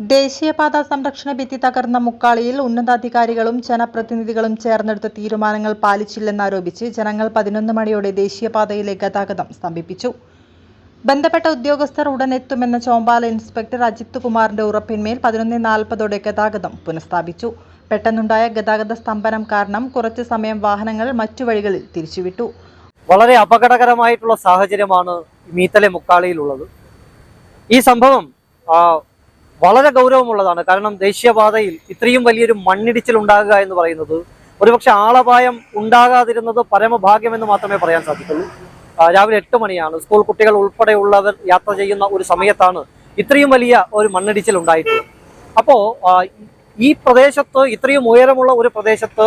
ദേശീയപാത സംരക്ഷണ ഭിത്തി തകർന്ന മുക്കാളിയിൽ ഉന്നതാധികാരികളും ജനപ്രതിനിധികളും ചേർന്നെടുത്ത തീരുമാനങ്ങൾ പാലിച്ചില്ലെന്നാരോപിച്ച് ജനങ്ങൾ പതിനൊന്ന് മണിയോടെ ദേശീയപാതയിലെ ഗതാഗതം സ്തംഭിപ്പിച്ചു. ബന്ധപ്പെട്ട ഉദ്യോഗസ്ഥർ ഉടൻ എത്തുമെന്ന ചോമ്പാല ഇൻസ്പെക്ടർ അജിത് കുമാറിന്റെ ഉറപ്പിന്മേൽ പതിനൊന്ന് നാൽപ്പതോടെ ഗതാഗതം പുനഃസ്ഥാപിച്ചു. പെട്ടെന്നുണ്ടായ ഗതാഗത സ്തംഭനം കാരണം കുറച്ചു സമയം വാഹനങ്ങൾ മറ്റു വഴികളിൽ തിരിച്ചുവിട്ടു. വളരെ അപകടകരമായിട്ടുള്ള സാഹചര്യമാണ് മീത്തലെ മുക്കാളിയിലുള്ളത്. ഈ സംഭവം വളരെ ഗൗരവമുള്ളതാണ്. കാരണം ദേശീയപാതയിൽ ഇത്രയും വലിയൊരു മണ്ണിടിച്ചിൽ ഉണ്ടാകുക എന്ന് പറയുന്നത് ഒരുപക്ഷെ ആളപായം ഉണ്ടാകാതിരുന്നത് പരമഭാഗ്യമെന്ന് മാത്രമേ പറയാൻ സാധിക്കുള്ളൂ. രാവിലെ എട്ട് മണിയാണ്. സ്കൂൾ കുട്ടികൾ ഉൾപ്പെടെയുള്ളവർ യാത്ര ചെയ്യുന്ന ഒരു സമയത്താണ് ഇത്രയും വലിയ ഒരു മണ്ണിടിച്ചിൽ ഉണ്ടായിട്ടുള്ളത്. അപ്പോ ഈ പ്രദേശത്ത് ഇത്രയും ഉയരമുള്ള ഒരു പ്രദേശത്ത്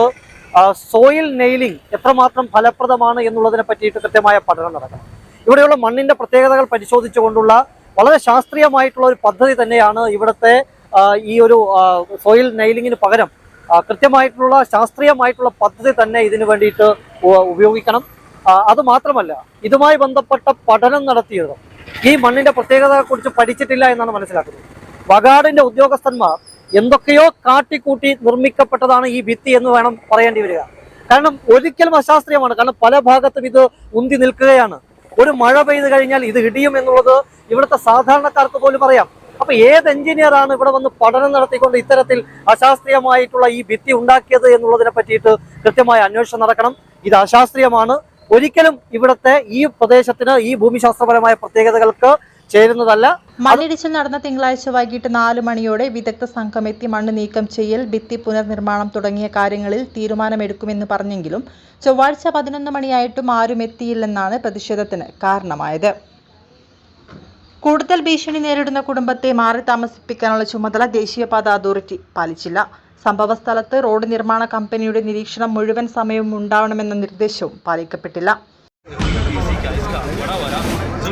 സോയിൽ നെയിലിംഗ് എത്രമാത്രം ഫലപ്രദമാണ് എന്നുള്ളതിനെ പറ്റിയിട്ട് കൃത്യമായ പഠനം നടക്കണം. ഇവിടെയുള്ള മണ്ണിന്റെ പ്രത്യേകതകൾ പരിശോധിച്ചുകൊണ്ടുള്ള വളരെ ശാസ്ത്രീയമായിട്ടുള്ള ഒരു പദ്ധതി തന്നെയാണ് ഇവിടുത്തെ ഈ ഒരു സോയിൽ നെയിലിങ്ങിന് പകരം കൃത്യമായിട്ടുള്ള ശാസ്ത്രീയമായിട്ടുള്ള പദ്ധതി തന്നെ ഇതിനു വേണ്ടിയിട്ട് ഉപയോഗിക്കണം. അത് മാത്രമല്ല ഇതുമായി ബന്ധപ്പെട്ട പഠനം നടത്തിയത് ഈ മണ്ണിന്റെ പ്രത്യേകതയെ കുറിച്ച് പഠിച്ചിട്ടില്ല എന്നാണ് മനസ്സിലാക്കുന്നത്. വകാടിന്റെ ഉദ്യോഗസ്ഥന്മാർ എന്തൊക്കെയോ കാട്ടിക്കൂട്ടി നിർമ്മിക്കപ്പെട്ടതാണ് ഈ ഭിത്തി എന്ന് വേണം പറയേണ്ടി വരിക. കാരണം ഒരിക്കലും അശാസ്ത്രീയമാണ്. കാരണം പല ഭാഗത്തും ഇത് ഉന്തി നിൽക്കുകയാണ്. ഒരു മഴ പെയ്തു കഴിഞ്ഞാൽ ഇത് ഇടിയും എന്നുള്ളത് ഇവിടുത്തെ സാധാരണക്കാർക്ക് പോലും പറയാം അപ്പൊ ഏത് എഞ്ചിനീയർ ആണ് ഇവിടെ വന്ന് പഠനം നടത്തിക്കൊണ്ട് ഇത്തരത്തിൽ അശാസ്ത്രീയമായിട്ടുള്ള ഈ ഭിത്തി ഉണ്ടാക്കിയത് എന്നുള്ളതിനെ പറ്റിയിട്ട് കൃത്യമായ അന്വേഷണം നടക്കണം. ഇത് അശാസ്ത്രീയമാണ്. ഒരിക്കലും ഇവിടുത്തെ ഈ പ്രദേശത്തിന് ഈ ഭൂമിശാസ്ത്രപരമായ പ്രത്യേകതകൾക്ക് ചേരുന്നതല്ല. മണ്ണിടിച്ചിൽ നടന്ന തിങ്കളാഴ്ച വൈകിട്ട് നാല് മണിയോടെ വിദഗ്ധ സംഘം എത്തി മണ്ണ് നീക്കം ചെയ്യൽ ഭിത്തി പുനർനിർമ്മാണം തുടങ്ങിയ കാര്യങ്ങളിൽ തീരുമാനമെടുക്കുമെന്ന് പറഞ്ഞെങ്കിലും ചൊവ്വാഴ്ച പതിനൊന്ന് മണിയായിട്ടും ആരും എത്തിയില്ലെന്നാണ് പ്രതിഷേധത്തിന് കാരണമായത്. കൂടുതൽ ഭീഷണി നേരിടുന്ന കുടുംബത്തെ മാറി താമസിപ്പിക്കാനുള്ള ചുമതല ദേശീയപാത അതോറിറ്റി പാലിച്ചില്ല. സംഭവസ്ഥലത്ത് റോഡ് നിർമ്മാണ കമ്പനിയുടെ നിരീക്ഷണം മുഴുവൻ സമയവും ഉണ്ടാവണമെന്ന നിർദ്ദേശവും പാലിക്കപ്പെട്ടില്ല.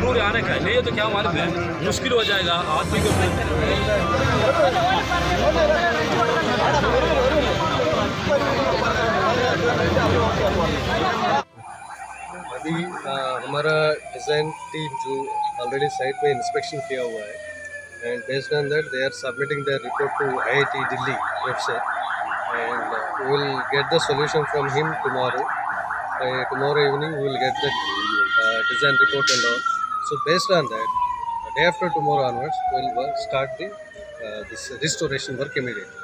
ज़रूर आने का नहीं तो क्या मालूम है? मुश्किल हो जाएगा। आदमी को अभी हमारा डिज़ाइन टीम जो ऑलरेडी साइट पे इंस्पेक्शन किया हुआ है and based on that they are submitting their report to IIT Delhi website and will get the solution from him tomorrow tomorrow evening will get the design report and all So based on that, day after tomorrow onwards we will work, start the uh, this restoration work immediately.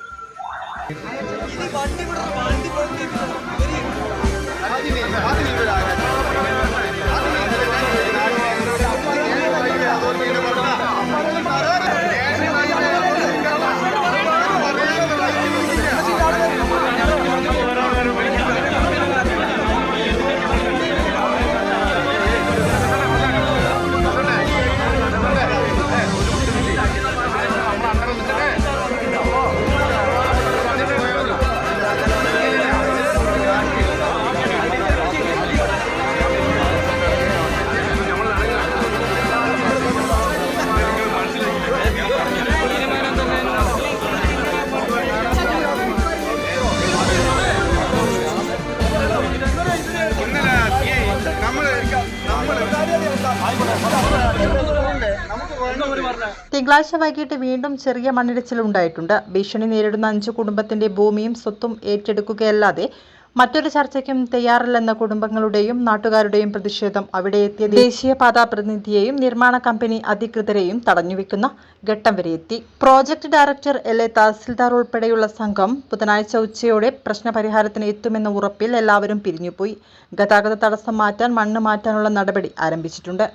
തിങ്കളാഴ്ച വൈകിട്ട് വീണ്ടും ചെറിയ മണ്ണിടിച്ചിൽ ഉണ്ടായിട്ടുണ്ട് ഭീഷണി നേരിടുന്ന അഞ്ചു കുടുംബത്തിന്റെ ഭൂമിയും സ്വത്തും ഏറ്റെടുക്കുകയല്ലാതെ മറ്റൊരു ചർച്ചയ്ക്കും തയ്യാറല്ലെന്ന കുടുംബങ്ങളുടെയും നാട്ടുകാരുടെയും പ്രതിഷേധം അവിടെ എത്തിയ ദേശീയപാതാ പ്രതിനിധിയെയും നിർമ്മാണ കമ്പനി അധികൃതരെയും തടഞ്ഞുവെക്കുന്ന ഘട്ടം വരെ എത്തി. Project director L A tahsildar ഉൾപ്പെടെയുള്ള സംഘം ബുധനാഴ്ച ഉച്ചയോടെ പ്രശ്നപരിഹാരത്തിന് എത്തുമെന്ന ഉറപ്പിൽ എല്ലാവരും പിരിഞ്ഞുപോയി. ഗതാഗത തടസ്സം മാറ്റാൻ മണ്ണ് മാറ്റാനുള്ള നടപടി ആരംഭിച്ചിട്ടുണ്ട്.